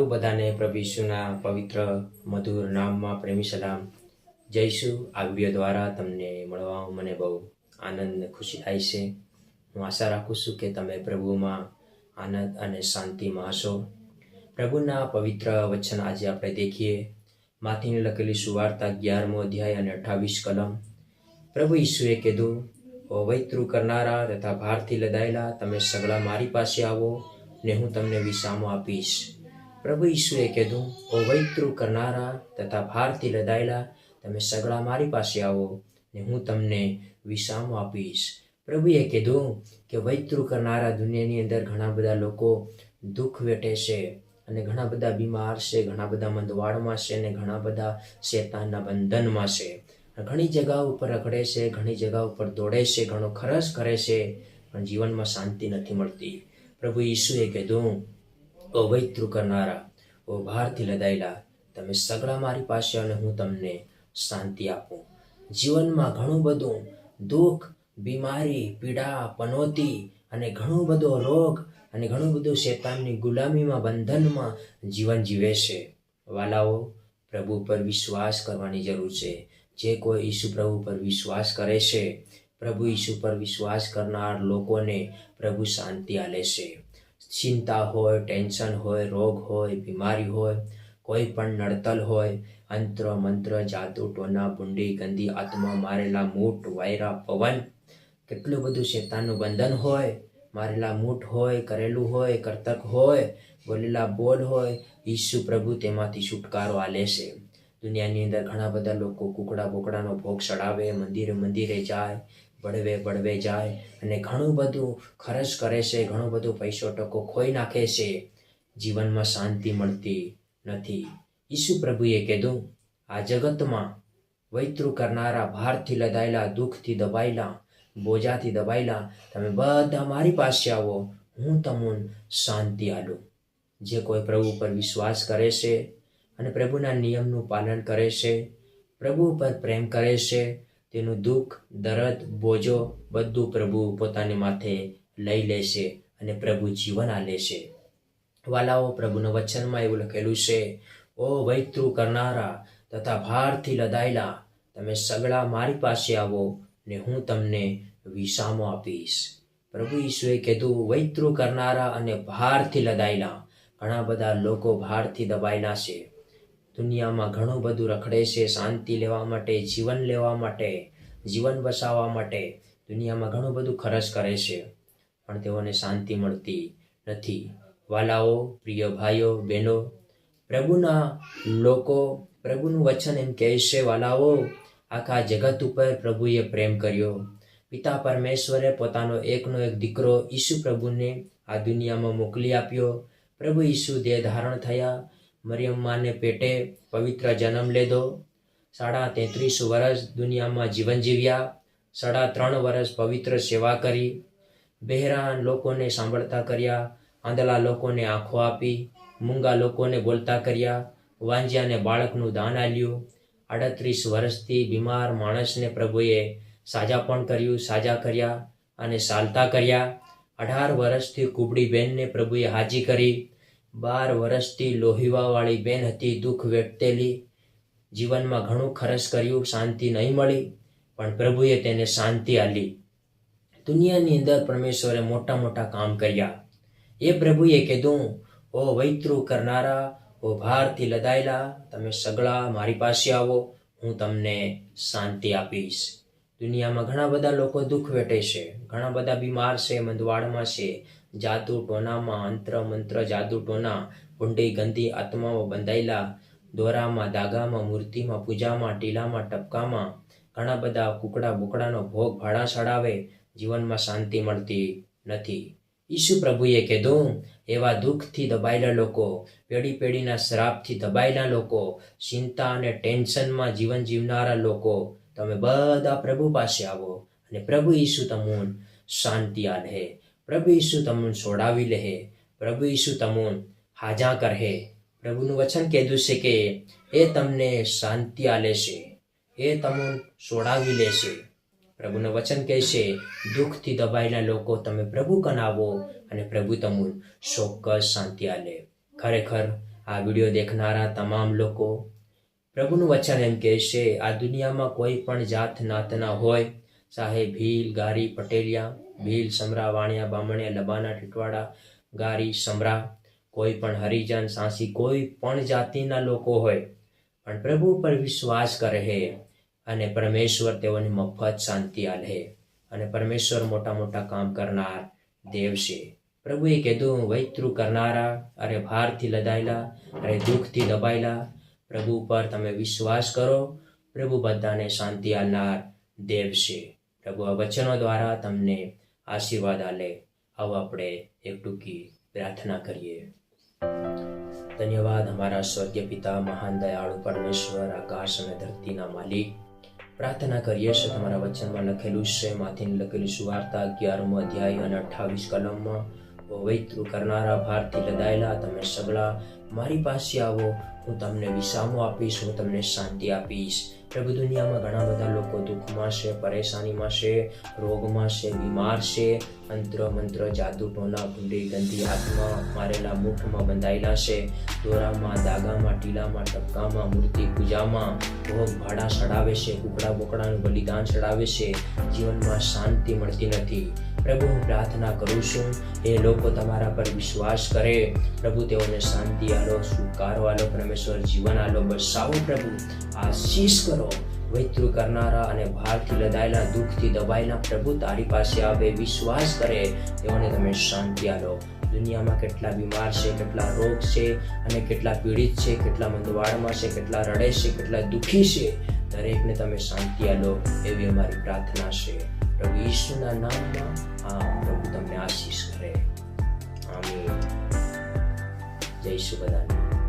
તમારું બધાને પ્રભુ પવિત્ર, મધુર નામમાં પ્રેમી સલામ. જઈશું આ દ્વારા તમને મળવા મને બહુ આનંદ, ખુશી થાય છે. હું આશા રાખું છું કે તમે પ્રભુમાં આનંદ અને શાંતિમાં હશો. પ્રભુના પવિત્ર વચન આજે આપણે દેખીએ. માથીને લખેલી સુવાર્તા અગિયારમો અધ્યાય અને અઠ્ઠાવીસ કલમ. પ્રભુ ઈશુએ કીધું વૈતૃ કરનારા તથા ભારથી લદાયેલા, તમે સગળા મારી પાસે આવો ને હું તમને વિસામો આપીશ. પ્રભુ ઈશુએ કીધું, ઓ વૈતૃ કરનારા તથા ભારથી લદાયેલા, તમે સગળા મારી પાસે આવો ને હું તમને વિસામો આપીશ. પ્રભુએ કીધું કે વૈતૃ કરનારા દુનિયાની અંદર ઘણા બધા લોકો દુઃખ વેઠે છે અને ઘણા બધા બીમાર છે, ઘણા બધા મંદવાડમાં છે અને ઘણા બધા શેતાનના બંધનમાં છે. ઘણી જગાઓ ઉપર રખડે છે, ઘણી જગા ઉપર દોડે છે, ઘણો ખરસ કરે છે, પણ જીવનમાં શાંતિ નથી મળતી. પ્રભુ ઈસુએ કીધું ઓ વૈતૃ કરનારા, ઓ ભારથી લદાયેલા, તમે સગળા મારી પાસે અને હું તમને શાંતિ આપું. જીવનમાં ઘણું બધું દુઃખ, બીમારી, પીડા, પનોતી અને ઘણો બધો રોગ અને ઘણું બધું શેતાનની ગુલામીમાં, બંધનમાં જીવન જીવે છે. વાલાઓ, પ્રભુ પર વિશ્વાસ કરવાની જરૂર છે. જે કોઈ ઈસુ પ્રભુ પર વિશ્વાસ કરે છે, પ્રભુ ઈસુ પર વિશ્વાસ કરનાર લોકોને પ્રભુ શાંતિ આલે છે. ચિંતા હોય, ટેન્શન હોય, રોગ હોય, બીમારી હોય, કોઈ પણ નડતલ હોય, અંત્ર મંત્ર, જાદુ, ટોના, ભૂંડી, ગંદી આત્મા, મારેલા મૂઠ, વાયરા, પવન, કેટલું બધું શેતાનનું બંધન હોય, મારેલા મૂઠ હોય, કરેલું હોય, કરતક હોય, બોલેલા બોલ હોય, ઈસુ પ્રભુ તેમાંથી છુટકારો આ લેશે દુનિયાની અંદર ઘણા બધા લોકો કુકડા બોકડાનો ભોગ ચડાવે, મંદિરે મંદિરે જાય બળવે બળવે જાય અને ઘણું બધું ખર્ચ કરે છે, ઘણું બધું પૈસો ટકો ખોઈ નાખે છે. જીવનમાં શાંતિ મળતી નથી. ઈસુ પ્રભુએ કીધું, આ જગતમાં વૈતૃ કરનારા ભારથી લદાયેલા, દુઃખથી દબાયેલા, બોજાથી દબાયેલા, તમે બધા મારી પાસે આવો, હું તમને શાંતિ આલું જે કોઈ પ્રભુ પર વિશ્વાસ કરે છે અને પ્રભુના નિયમનું પાલન કરે છે, પ્રભુ પર પ્રેમ કરે છે તેનું દુઃખ, દર્દ, બોજો બધું પ્રભુ પોતાની માથે લઈ લેશે અને પ્રભુ જીવન આલે છે વાલાઓ પ્રભુના વચનમાં એવું લખેલું છે, ઓ વૈતૃ કરનારા તથા ભારથી લદાયેલા, તમે સગળા મારી પાસે આવો ને હું તમને વિસામો આપીશ. પ્રભુ ઈશુએ કીધું, વૈતૃ કરનારા અને ભારથી લદાયેલા, ઘણા બધા લોકો ભારથી દબાયેલા છે. દુનિયામાં ઘણું બધું રખડે છે, શાંતિ લેવા માટે, જીવન લેવા માટે, જીવન બસાવવા માટે દુનિયામાં ઘણું બધું ખર્ચ કરે છે. પણ તેઓને શાંતિ મળતી નથી. વાલાઓ, પ્રિય ભાઈઓ, બહેનો, પ્રભુના લોકો, પ્રભુનું વચન એમ કહે છે, વાલાઓ, આખા જગત ઉપર પ્રભુએ પ્રેમ કર્યો. પિતા પરમેશ્વરે પોતાનો એકનો એક દીકરો ઈસુ પ્રભુને આ દુનિયામાં મોકલી આપ્યો. પ્રભુ ઈસુ દેહ ધારણ થયા. મરિયમ્માને પેટે પવિત્ર જન્મ લીધો. સાડા તેત્રીસ વર્ષ દુનિયામાં જીવન જીવ્યા. સાડા ત્રણ વર્ષ પવિત્ર સેવા કરી. બહેરાન લોકોને સાંભળતા કર્યા. આંધળા લોકોને આંખો આપી. મૂંગા લોકોને બોલતા કર્યા. વાંજ્યાને બાળકનું દાન આલ્યું આડત્રીસ વર્ષથી બીમાર માણસને પ્રભુએ સાજા પણ કર્યું, સાજા કર્યા અને સાલતા કર્યા. અઢાર વર્ષથી કુબડી બહેનને પ્રભુએ હાજી કરી. બાર વર્ષથી લોહીવાવાળી બેન હતી, દુઃખ વેઠતેલી જીવનમાં ઘણું ખર્ચ કર્યું, શાંતિ નહીં મળી, પણ પ્રભુએ તેને શાંતિ આપી. દુનિયાની અંદર પરમેશ્વરે મોટા મોટા કામ કર્યા. એ પ્રભુએ કીધું ઓ વૈતૃ કરનારા ઓ ભારથી લદાયેલા, તમે સગળા મારી પાસે આવો, હું તમને શાંતિ આપીશ. દુનિયામાં ઘણા બધા લોકો દુઃખ વેઠે છે, ઘણા બધા બીમાર છે, મંદવાડમાં છે જાદુ ટોનામાં અંત્ર મંત્ર જાદુ ટોના, ભૂંડી ગંદી આત્માઓ બંધાયેલા, દોરામાં, દાગામાં, મૂર્તિમાં, પૂજામાં, ટીલામાં, ટપકામાં, ઘણા બધા કુકડા બુકડાનો ભોગ ભાડા ચડાવે જીવનમાં શાંતિ મળતી નથી. ઈસુ પ્રભુએ કીધું, એવા દુઃખથી દબાયેલા લોકો, પેઢી પેઢીના શ્રાપથી દબાયેલા લોકો, ચિંતા અને ટેન્શનમાં જીવન જીવનારા લોકો, તમે બધા પ્રભુ પાસે આવો અને પ્રભુ ઈસુ તમુન શાંતિ આલે. પ્રભુ ઈસુ તમને છોડાવી લે પ્રભુ ઈસુ તમુન હાજા કરે પ્રભુનું વચન કીધું છે કે, એ તમને શાંતિ આલે છે, એ તમને છોડાવી લેશે પ્રભુનું વચન કહે છે, દુઃખથી દબાયેલા લોકો તમે પ્રભુ કનાવો અને પ્રભુ તમુન ચોક્કસ શાંતિ આલે. ખરેખર, આ વીડિયો દેખનારા તમામ લોકો પ્રભુનું વચન એમ કહે છે, આ દુનિયામાં કોઈ પણ જાત નાતના હોય ચાહે ભીલ, ગારી, પટેલિયા, ભીલ, સમરા, વાણિયા, બામણિયા, લબાના, ટીટવાડા, ગારી, સમરા, કોઈ પણ હરિજન, સાંસી, કોઈ પણ જાતિના લોકો હોય, પણ પ્રભુ પર વિશ્વાસ કરે છે અને પરમેશ્વર તેઓને મફત શાંતિ આલે અને પરમેશ્વર મોટા મોટા કામ કરનાર દેવ છે. પ્રભુએ કીધું વૈતૃ કરનારા, અરે ભારથી લદાયેલા, અરે દુઃખથી દબાયેલા, પ્રભુ પર તમે વિશ્વાસ કરો, પ્રભુ બધાને શાંતિ આલનાર દેવ છે. વચનો દ્વારા તમને આશીર્વાદ આલે. આવો આપણે એક ટૂંકી પ્રાર્થના કરીએ. ધન્યવાદ અમારા સ્વર્ગીય પિતા, મહાન દયાળુ પરમેશ્વર, આકાશ અને ધરતીના માલિક. પ્રાર્થના કરીએ છીએ તમારા વચનમાં લખેલું છે, માથીને લખેલું સુવાર્તા અગિયારમો અધ્યાય અને અઠ્ઠાવીસ કલમમાં. વૈતૃ કરનારા ભારથી લદાયેલા તમે સગળા, મારી પાસે આવો, હું તમને વિસામો આપીશ, હું તમને શાંતિ આપીશ. પ્રભુ દુનિયામાં ઘણા બધા લોકો દુઃખમાં છે, પરેશાનીમાં છે, રોગમાં છે, બીમાર છે. અંત્ર મંત્ર, જાદુ, ટોના ભૂંડી ગંદી આત્મા મારેલા મુખમાં બંધાયેલા છે. દોરામાં, દાગામાં, ટીલામાં, ટપકામાં, મૂર્તિ પૂજામાં ભોગ ભાડા ચડાવે છે, કુકડા બોકડાનું બલિદાન ચડાવે છે. જીવનમાં શાંતિ મળતી નથી. પ્રભુ, હું પ્રાર્થના કરું છું એ લોકો તમારા પર વિશ્વાસ કરે. પ્રભુ, તેઓને શાંતિ આલો, સ્વીકારો આલો, પરમેશ્વર જીવન આલો. બસાવો પ્રભુ, આશીષ કરો. વૈતૃ કરનારા અને ભારથી લદાયેલા, દુઃખથી દબાયેલા પ્રભુ તારી પાસે આવે, વિશ્વાસ કરે. તેઓને તમે શાંતિ આલો. દુનિયામાં કેટલા બીમાર છે, કેટલા રોગ છે અને કેટલા પીડિત છે, કેટલા મંદવાડમાં છે, કેટલા રડે છે, કેટલા દુઃખી છે, દરેકને તમે શાંતિ આલો. એવી અમારી પ્રાર્થના છે. પ્રભુ ઈશ્વરના નામમાં પ્રભુ તમને આશીષ કરે. આમીન. જય બધાને